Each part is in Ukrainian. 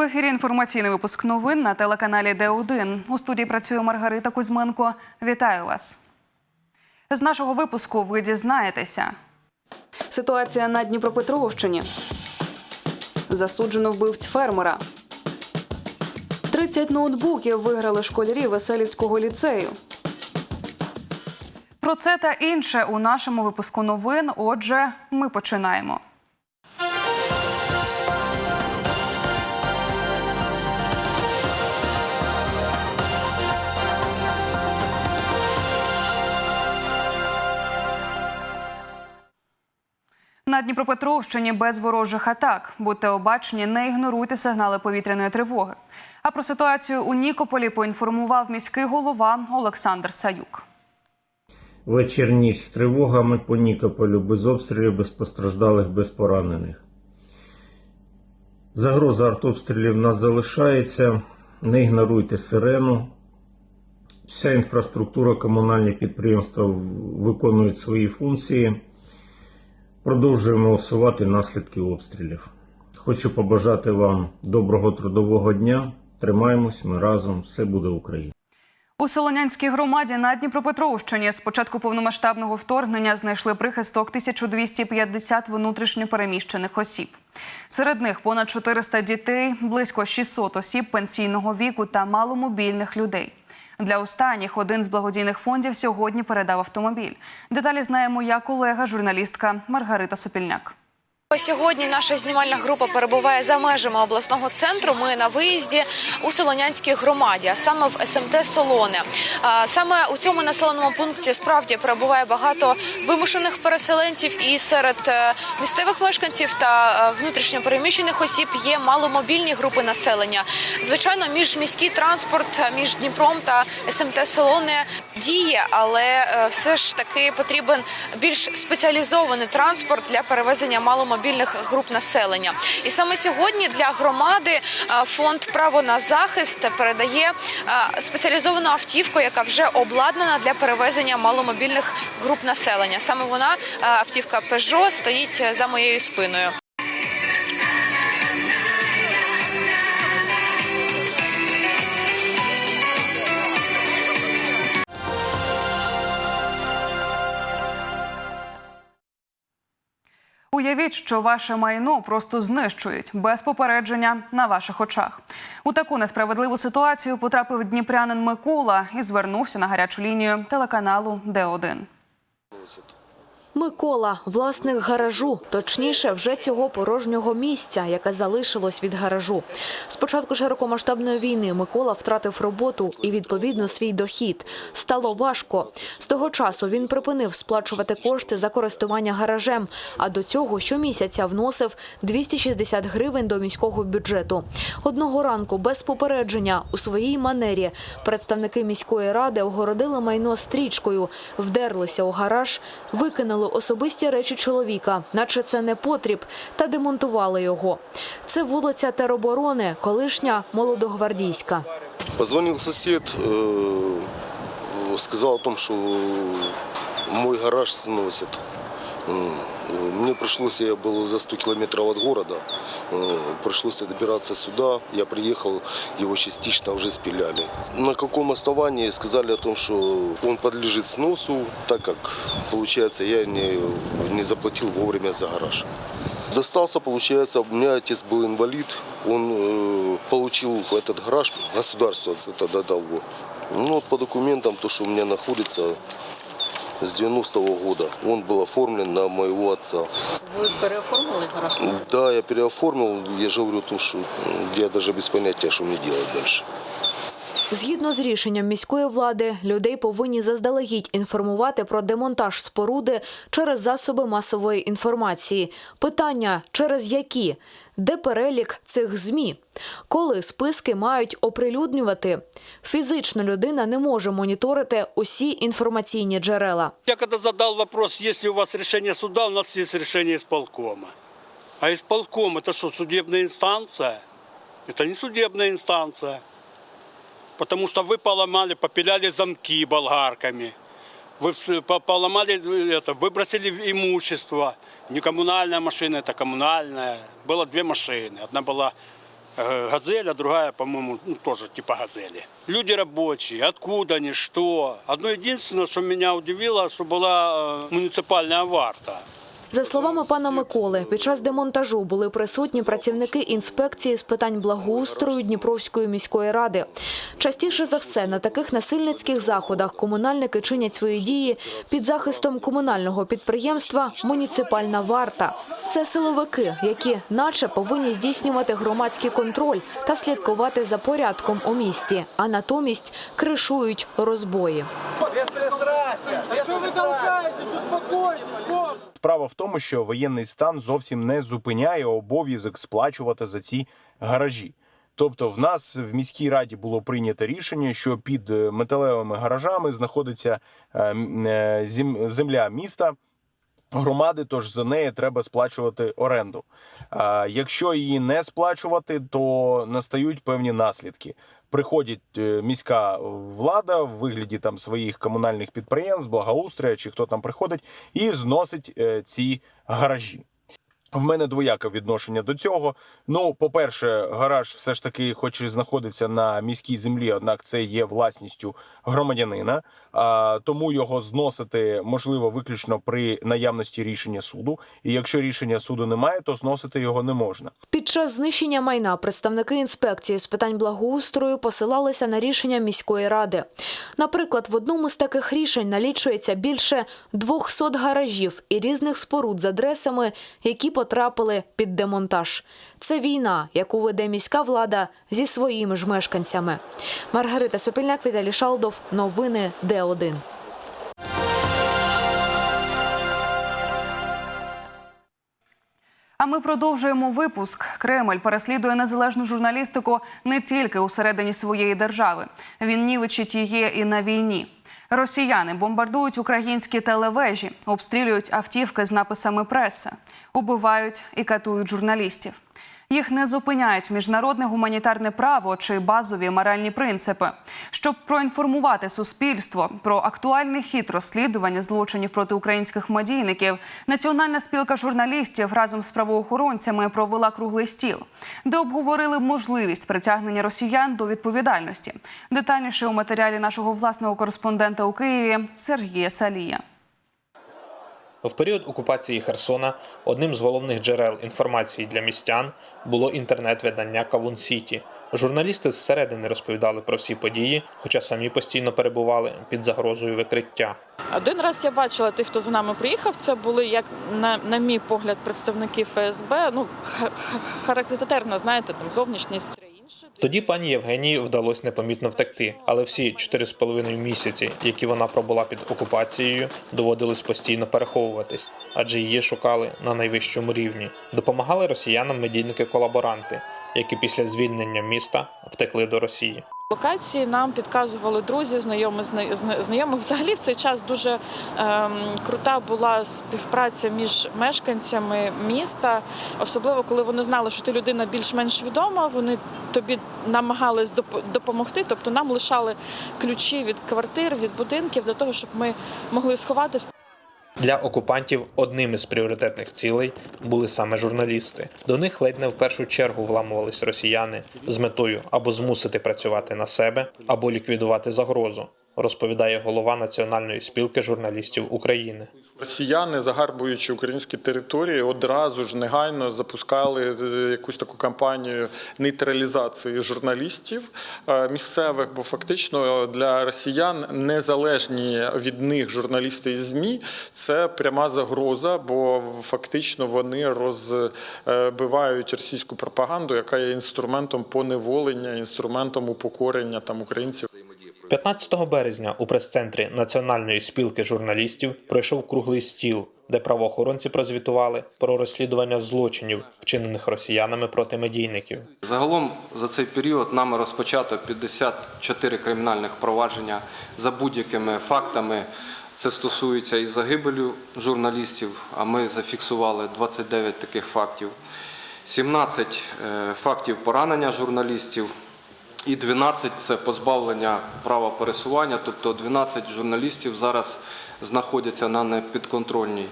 В ефірі інформаційний випуск новин на телеканалі Д1. У студії працює Маргарита Кузьменко. Вітаю вас. З нашого випуску ви дізнаєтеся. Ситуація на Дніпропетровщині. Засуджено вбивць фермера. 30 ноутбуків виграли школярі Веселівського ліцею. Про це та інше у нашому випуску новин. Отже, ми починаємо. Дніпропетровщині без ворожих атак. Будьте обачні, не ігноруйте сигнали повітряної тривоги. А про ситуацію у Нікополі поінформував міський голова Олександр Саюк. Вечір з тривогами по Нікополю, без обстрілів, без постраждалих, без поранених. Загроза артобстрілів в нас залишається. Не ігноруйте сирену. Вся інфраструктура, комунальні підприємства виконують свої функції. Продовжуємо усувати наслідки обстрілів. Хочу побажати вам доброго трудового дня. Тримаємось, ми разом, все буде Україна. У Солонянській громаді на Дніпропетровщині з початку повномасштабного вторгнення знайшли прихисток 1250 внутрішньопереміщених осіб. Серед них понад 400 дітей, близько 600 осіб пенсійного віку та маломобільних людей. Для останніх один з благодійних фондів сьогодні передав автомобіль. Деталі знає моя колега, журналістка Маргарита Сопільняк. Сьогодні наша знімальна група перебуває за межами обласного центру. Ми на виїзді у Солонянській громаді, а саме в СМТ Солоне. Саме у цьому населеному пункті справді перебуває багато вимушених переселенців, і серед е, місцевих мешканців та е, внутрішньопереміщених осіб є маломобільні групи населення. Звичайно, міжміський транспорт е, між Дніпром та СМТ Солоне діє, але все ж таки потрібен більш спеціалізований транспорт для перевезення маломобільних груп населення. І саме сьогодні для громади е, фонд право на захист передає е, спеціалізовану автівку, яка вже обладнана для перевезення маломобільних груп населення. Саме вона е, автівка Peugeot, стоїть за моєю спиною. Уявіть, що ваше майно просто знищують без попередження на ваших очах. У таку несправедливу ситуацію потрапив дніпрянин Микола і звернувся на гарячу лінію телеканалу Д1. Микола, власник гаражу, точніше, вже цього порожнього місця, яке залишилось від гаражу. З початку широкомасштабної війни Микола втратив роботу і відповідно свій дохід. Стало важко. З того часу він припинив сплачувати кошти за користування гаражем, а до цього щомісяця вносив 260 гривень до міського бюджету. Одного ранку без попередження у своїй манері представники міської ради огородили майно стрічкою, вдерлися у гараж, викинули особисті речі чоловіка, наче це не потріб, та демонтували його. Це вулиця тероборони, колишня молодогвардійська. Позвонив сусід, сказав, що мій гараж сносят. М, Мне пришлось, я был за 100 километров от города, э, пришлось добираться сюда. Я приехал, его частично уже спиляли. На каком основании сказали о том, что он подлежит сносу, так как, получается, я не, не заплатил вовремя за гараж. Достался, получается, у меня отец был инвалид, он э, получил этот гараж, государство тогда дало. Ну, вот по документам, то, что у меня находится с 90-го года, он был оформлен на моего отца. Вы переоформили гараж? Да, я переоформил, я же говорю, то, что я даже без понятия, что мне делать дальше. Згідно з рішенням міської влади, людей повинні заздалегідь інформувати про демонтаж споруди через засоби масової інформації. Питання через які? Де перелік цих змі? Коли списки мають оприлюднювати? Фізично людина не може моніторити усі інформаційні джерела. Я когда задал вопрос, ли у вас решение суда, у нас есть решение исполкома. А исполком это что, судебная инстанция? Это не судебная инстанция Потому что вы поломали, попиляли замки болгарками. Вы вс- по- поломали э, это, выбросили имущество. Не коммунальная машина, это коммунальная. Было две машины. Одна была э, газель, а другая, по-моему, ну, тоже типа газели. Люди рабочие, откуда они, что. Одно единственное, что меня удивило, что была э, муниципальная варта. За словами пана Миколи, під час демонтажу були присутні працівники інспекції з питань благоустрою Дніпровської міської ради. Частіше за все на таких насильницьких заходах комунальники чинять свої дії під захистом комунального підприємства Муніципальна варта. Це силовики, які, наче, повинні здійснювати громадський контроль та слідкувати за порядком у місті, а натомість кришують розбої. Справа в тому, що воєнний стан зовсім не зупиняє обов'язок сплачувати за ці гаражі. Тобто, в нас в міській раді було прийнято рішення, що під е, металевими гаражами знаходиться е, е, земля міста. Громади, тож за неї треба сплачувати оренду. А якщо її не сплачувати, то настають певні наслідки. Приходить е, міська влада в вигляді там своїх комунальних підприємств, благоустрія чи хто там приходить, і зносить е, ці гаражі. В мене двояке відношення до цього. Ну, по-перше, гараж все ж таки, хоч і знаходиться на міській землі, однак це є власністю громадянина, а тому його зносити можливо виключно при наявності рішення суду. І якщо рішення суду немає, то зносити його не можна. Під час знищення майна представники інспекції з питань благоустрою посилалися на рішення міської ради. Наприклад, в одному з таких рішень налічується більше 200 гаражів і різних споруд з адресами, які потрапили під демонтаж. Це війна, яку веде міська влада зі своїми ж мешканцями. Маргарита Сопільняк, Віталій Шалдов. Новини Д1. А ми продовжуємо випуск. Кремль переслідує незалежну журналістику не тільки усередині своєї держави. Він нівечить її і на війні. Росіяни бомбардують українські телевежі, обстрілюють автівки з написами преса, убивають і катують журналістів. Їх не зупиняють міжнародне гуманітарне право чи базові моральні принципи. Щоб проінформувати суспільство про актуальний хід розслідування злочинів проти українських медійників, Національна спілка журналістів разом з правоохоронцями провела круглий стіл, де обговорили можливість притягнення росіян до відповідальності. Детальніше у матеріалі нашого власного кореспондента у Києві Сергія Салія. В період окупації Херсона одним з головних джерел інформації для містян було інтернет-видання Кавун Сіті. Журналісти зсередини розповідали про всі події, хоча самі постійно перебували під загрозою викриття. Один раз я бачила тих, хто за нами приїхав. Це були, як на, на мій погляд, представники ФСБ. Ну ха- ха- характерна, знаєте, там зовнішність. Тоді пані Євгенії вдалося непомітно втекти, але всі 4,5 місяці, які вона пробула під окупацією, доводилось постійно переховуватись, адже її шукали на найвищому рівні. Допомагали росіянам медійники-колаборанти, які після звільнення міста втекли до Росії. Локації нам підказували друзі, знайомі зна- зна- знайомі. Взагалі в цей час дуже ем, крута була співпраця між мешканцями міста, особливо коли вони знали, що ти людина більш-менш відома. Вони тобі намагались допомогти. Тобто нам лишали ключі від квартир, від будинків для того, щоб ми могли сховатись. Для окупантів одним із пріоритетних цілей були саме журналісти. До них ледь не в першу чергу вламувались росіяни з метою або змусити працювати на себе, або ліквідувати загрозу. Розповідає голова Національної спілки журналістів України. Росіяни, загарбуючи українські території, одразу ж негайно запускали е, якусь таку кампанію нейтралізації журналістів е, місцевих, бо фактично для росіян незалежні від них журналісти і змі це пряма загроза, бо фактично вони розбивають російську пропаганду, яка є інструментом поневолення, інструментом упокорення там українців. 15 березня у прес-центрі Національної спілки журналістів пройшов круглий стіл, де правоохоронці прозвітували про розслідування злочинів, вчинених росіянами проти медійників. Загалом за цей період нами розпочато 54 кримінальних провадження за будь-якими фактами. Це стосується і загибелю журналістів, а ми зафіксували 29 таких фактів, 17 е, фактів поранення журналістів і 12 – це позбавлення права пересування, тобто 12 журналістів зараз знаходяться на непідконтрольній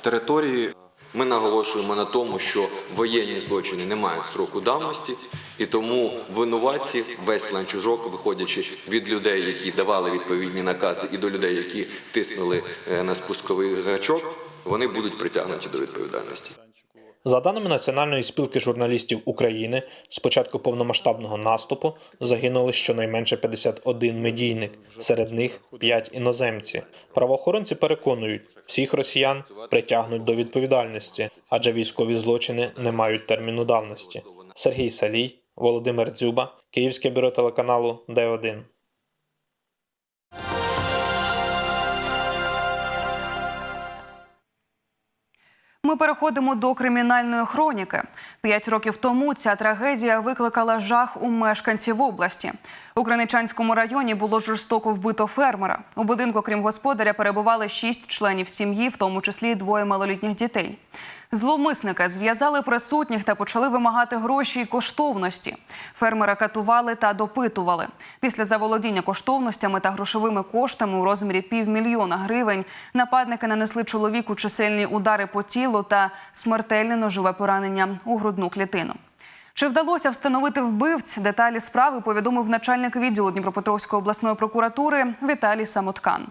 території. Ми наголошуємо на тому, що воєнні злочини не мають строку давності, І тому винуватці весь ланцюжок, виходячи від людей, які давали відповідні накази, і до людей, які тиснули е, на спусковий гачок, вони будуть притягнуті до відповідальності. За даними Національної спілки журналістів України, з початку повномасштабного наступу загинули щонайменше 51 медійник, серед них 5 іноземці. Правоохоронці переконують, всіх росіян притягнуть до відповідальності, адже військові злочини не мають терміну давності. Сергій Салій, Володимир Дзюба, Київське бюро телеканалу Д1. Ми переходимо до кримінальної хроніки. П'ять років тому ця трагедія викликала жах у мешканців області. У Криничанському районі було жорстоко вбито фермера. У будинку, крім господаря, перебували шість членів сім'ї, в тому числі двоє малолітніх дітей. Зловмисники зв'язали присутніх та почали вимагати гроші й коштовності. Фермера катували та допитували. Після заволодіння коштовностями та грошовими коштами у розмірі півмільйона гривень нападники нанесли чоловіку чисельні удари по тілу та смертельне ножове поранення у грудну клітину. Чи вдалося встановити вбивць? Деталі справи повідомив начальник відділу Дніпропетровської обласної прокуратури Віталій Самоткан.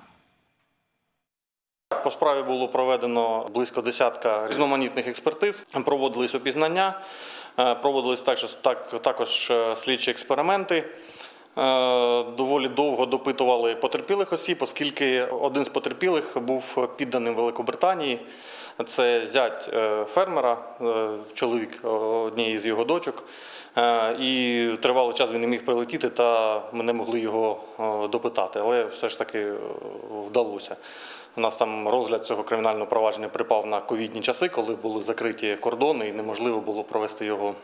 По справі було проведено близько десятка різноманітних експертиз, проводились опізнання, е, проводились також, так, також е, слідчі експерименти. Е, Доволі довго допитували потерпілих осіб, оскільки один з потерпілих був підданим Великобританії. Це зять фермера, чоловік однієї з його дочок. І тривалий час він не міг прилетіти, та ми не могли його допитати, але все ж таки вдалося. У нас там розгляд цього кримінального провадження припав на ковідні часи, коли були закриті кордони і неможливо було провести його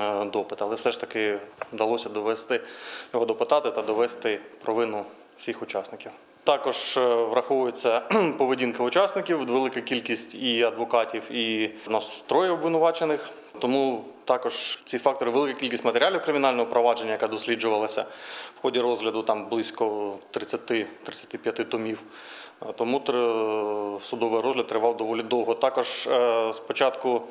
е, допит. Але все ж таки вдалося довести його допитати та довести провину всіх учасників. Також е, враховується поведінка учасників, велика кількість і адвокатів, і нас троє обвинувачених. Тому також ці фактори, велика кількість матеріалів кримінального провадження, яка досліджувалася в ході розгляду, там близько 30-35 томів. Е, Тому тр- судовий розгляд тривав доволі довго. Також е, спочатку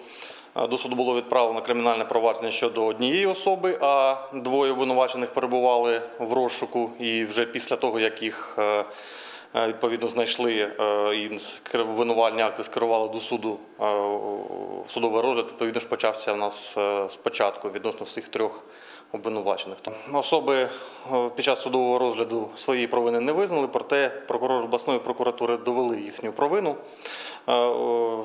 е, до суду було відправлено кримінальне провадження щодо однієї особи, а двоє обвинувачених перебували в розшуку. І вже після того, як їх е, е, відповідно знайшли е, і обвинувальні акти скерували до суду, е, судовий розгляд відповідно ж почався у нас е, спочатку відносно всіх трьох обвинувачених. Особи е, під час судового розгляду своєї провини не визнали, проте прокурор обласної прокуратури довели їхню провину. Е,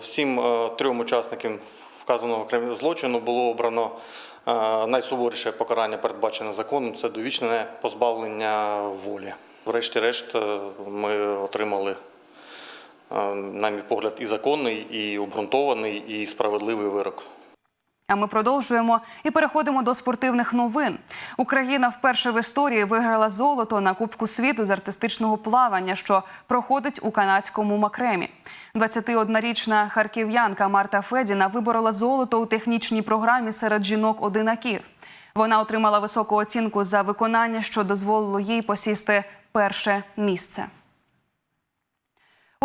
Всім е, трьом учасникам вказаного злочину було обрано найсуворіше покарання, передбачене законом це довічне позбавлення волі. Врешті-решт, ми отримали, на мій погляд, і законний, і обґрунтований, і справедливий вирок. А ми продовжуємо і переходимо до спортивних новин. Україна вперше в історії виграла золото на Кубку світу з артистичного плавання, що проходить у канадському Макремі. 21-річна харків'янка Марта Федіна виборола золото у технічній програмі серед жінок одинаків. Вона отримала високу оцінку за виконання, що дозволило їй посісти перше місце.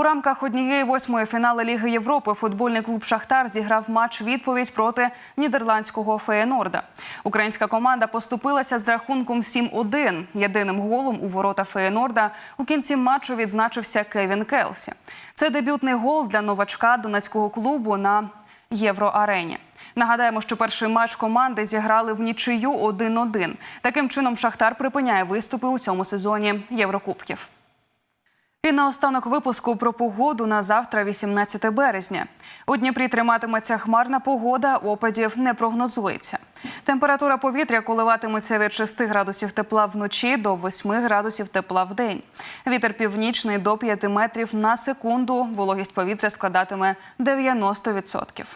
У рамках однієї восьмої фіналу Ліги Європи футбольний клуб Шахтар зіграв матч відповідь проти нідерландського Феєнорда. Українська команда поступилася з рахунком 7-1. Єдиним голом у ворота Феєнорда у кінці матчу відзначився Кевін Келсі. Це дебютний гол для новачка донецького клубу на Євроарені. Нагадаємо, що перший матч команди зіграли в нічию 1-1. Таким чином, Шахтар припиняє виступи у цьому сезоні Єврокубків. І наостанок випуску про погоду на завтра, 18 березня. У Дніпрі триматиметься хмарна погода, опадів не прогнозується. Температура повітря коливатиметься від 6 градусів тепла вночі до 8 градусів тепла в день. Вітер північний до 5 метрів на секунду. Вологість повітря складатиме 90%.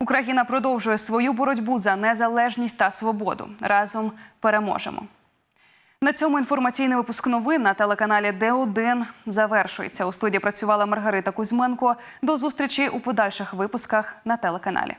Україна продовжує свою боротьбу за незалежність та свободу. Разом переможемо. На цьому інформаційний випуск новин на телеканалі Д1 завершується. У студії працювала Маргарита Кузьменко. До зустрічі у подальших випусках на телеканалі.